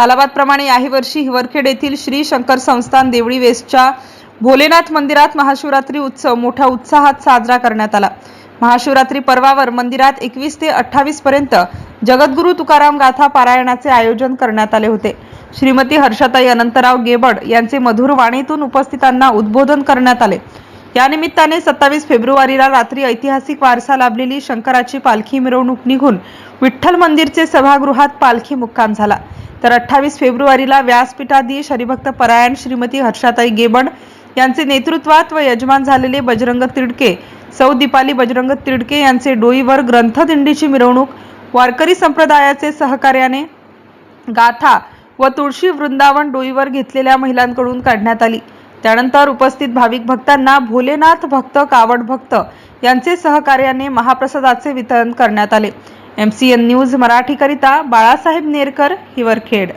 सालाबादप्रमाणे याही वर्षी हिवरखेड येथील श्री शंकर संस्थान देवळी वेस्टच्या भोलेनाथ मंदिरात महाशिवरात्री उत्सव मोठ्या उत्साहात साजरा करण्यात आला. महाशिवरात्री पर्वावर मंदिरात एकवीस ते अठ्ठावीस पर्यंत जगद्गुरु तुकाराम गाथा पारायणाचे आयोजन करण्यात आले होते. श्रीमती हर्षताई अनंतराव गेबड यांचे मधुर वाणीतून उपस्थितांना उद्बोधन करण्यात आले. या निमित्ताने सत्तावीस फेब्रुवारीला रात्री ऐतिहासिक वारसा लाभलेली शंकराची पालखी मिरवणूक निघून विठ्ठल मंदिरचे सभागृहात पालखी मुक्काम झाला. तर अठ्ठावीस फेब्रुवारीला व्यासपीठाधीश हरिभक्त परायण श्रीमती हर्षाताई गेबड यांचे नेतृत्वात व यजमान झालेले बजरंग तिडके सौ दीपाली बजरंग तिडके यांचे डोईवर ग्रंथदिंडीची मिरवणूक वारकरी संप्रदायाचे सहकार्याने गाथा व तुळशी वृंदावन डोईवर घेतलेल्या महिलांकडून काढण्यात आली. त्यानंतर उपस्थित भाविक भक्तांना भोलेनाथ भक्त कावड भक्त यांचे सहकार्याने महाप्रसादाचे वितरण करण्यात आले. एम सी एन न्यूज मराठीकरिता बाळासाहेब नेरकर हिवरखेड.